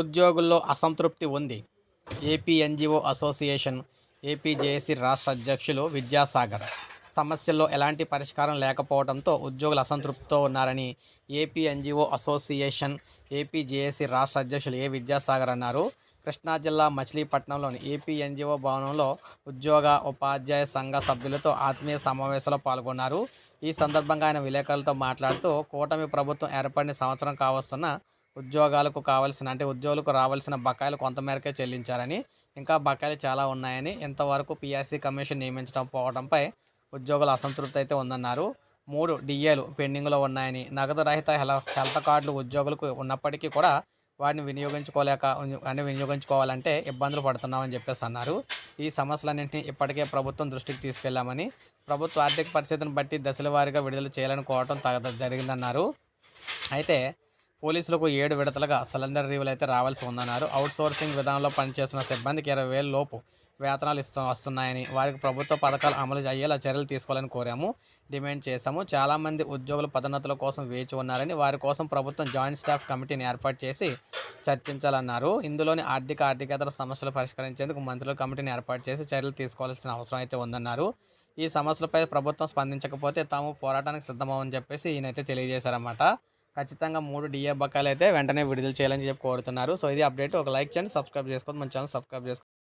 ఉద్యోగుల్లో అసంతృప్తి ఉంది. ఏపీ ఎన్జిఓ అసోసియేషన్ ఏపీజేఏసీ రాష్ట్ర అధ్యక్షులు విద్యాసాగర్. సమస్యల్లో ఎలాంటి పరిష్కారం లేకపోవడంతో ఉద్యోగులు అసంతృప్తితో ఉన్నారని ఏపీ ఎన్జిఓ అసోసియేషన్ ఏపీజేఏసీ రాష్ట్ర అధ్యక్షులు ఏ విద్యాసాగర్ అన్నారు. కృష్ణా జిల్లా మచిలీపట్నంలోని ఏపీ ఎన్జిఓ భవనంలో ఉద్యోగ ఉపాధ్యాయ సంఘ సభ్యులతో ఆత్మీయ సమావేశంలో పాల్గొన్నారు. ఈ సందర్భంగా ఆయన విలేకరులతో మాట్లాడుతూ కూటమి ప్రభుత్వం ఏర్పడిన సంవత్సరం కావస్తున్న ఉద్యోగాలకు కావాల్సిన అంటే ఉద్యోగులకు రావాల్సిన బకాయిలు కొంతమేరకే చెల్లించారని ఇంకా బకాయిలు చాలా ఉన్నాయని ఇంతవరకు పీఆర్సీ కమిషన్ నియమించడం పోవడంపై ఉద్యోగుల అసంతృప్తి అయితే ఉందన్నారు. మూడు డిఏలు పెండింగ్లో ఉన్నాయని నగదు రహిత హెల హెల్త్ కార్డులు ఉద్యోగులకు ఉన్నప్పటికీ కూడా వాటిని వినియోగించుకోలేక అని వినియోగించుకోవాలంటే ఇబ్బందులు పడుతున్నామని చెప్పేసి అన్నారు. ఈ సమస్యలన్నింటినీ ఇప్పటికే ప్రభుత్వం దృష్టికి తీసుకెళ్ళామని ప్రభుత్వ ఆర్థిక పరిస్థితిని బట్టి దశల వారీగా విడుదల చేయాలని కోరటం తగ జరిగిందన్నారు. అయితే పోలీసులకు ఏడు విడతలుగా సిలిండర్ రివ్యూలు అయితే రావాల్సి ఉందన్నారు. అవుట్ సోర్సింగ్ విధానంలో పనిచేస్తున్న సిబ్బందికి ఇరవై వేల లోపు వేతనాలు ఇస్తూ వస్తున్నాయని వారికి ప్రభుత్వ పథకాలు అమలు అయ్యేలా చర్యలు తీసుకోవాలని కోరాము డిమాండ్ చేశాము. చాలామంది ఉద్యోగులు పదోన్నతుల కోసం వేచి ఉన్నారని వారి కోసం ప్రభుత్వం జాయింట్ స్టాఫ్ కమిటీని ఏర్పాటు చేసి చర్చించాలన్నారు. ఇందులోని ఆర్థిక ఆర్థికేతర సమస్యలు పరిష్కరించేందుకు మంత్రుల కమిటీని ఏర్పాటు చేసి చర్యలు తీసుకోవాల్సిన అవసరం అయితే ఉందన్నారు. ఈ సమస్యలపై ప్రభుత్వం స్పందించకపోతే తాము పోరాటానికి సిద్ధమవని చెప్పేసి ఈయనైతే తెలియజేశారన్నమాట. ఖచ్చితంగా మూడు డిఏ బకాయిలు అయితే వెంటనే విడుదల చేయాలని చెప్పి కోరుతున్నారు. సో ఇది అప్డేట్. ఒక లైక్ చేయండి సబ్స్క్రైబ్ చేసుకోండి. మన ఛానల్ సబ్స్క్రైబ్ చేసుకోండి.